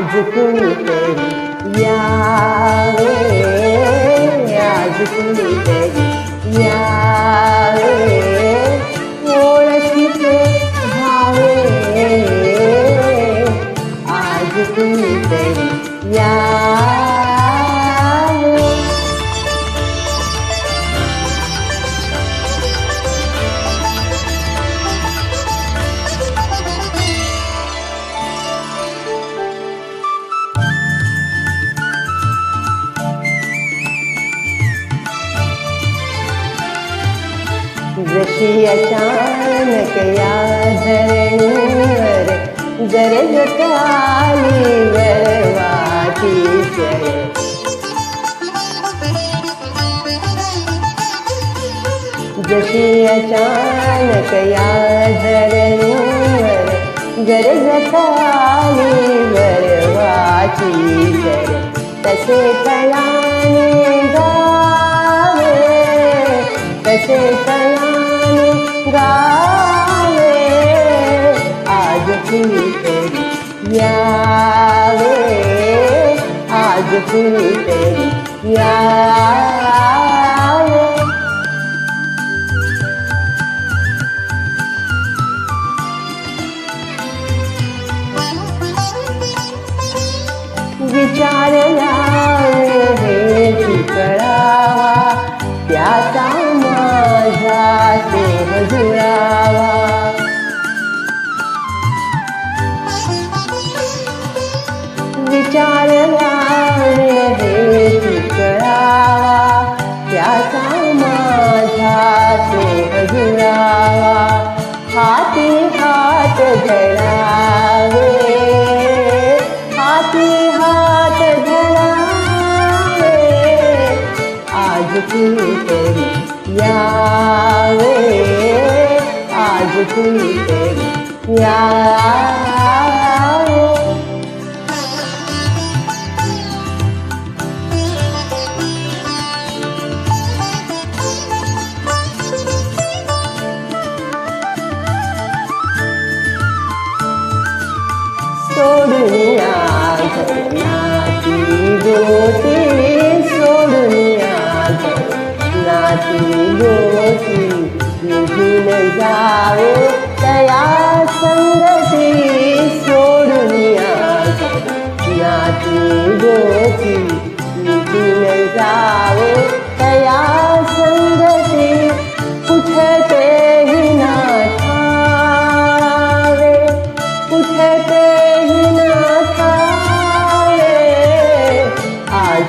कुणीतरी यावे आज कुणीतरी यावे ओळखीचे व्हावे आज कुणीतरी जशी अचानक या धरणीवर गरज कालीवर वरवाची सर जशी अचानक या धरणीवर गरज कालीवर वरवाची सर तसे कळाने गावे तसे ગાવે આજથી તેરી યાવે આજથી તેરી યાવે વિચાર્યા विचारला हे कळावा त्याचा माझा देह जुळावा हाती हात धरावे हाती हात धरावे आज कुणीतरी यावे आज कुणीतरी સોડ દુનિયા નાતી ગોતી સોડ દુનિયા નાતી ગોતી નિધિને જાઓ તયા સંગતી સોડ દુનિયા નાતી ગોતી નિધિને જાઓ તયા સંગતી ઉઠે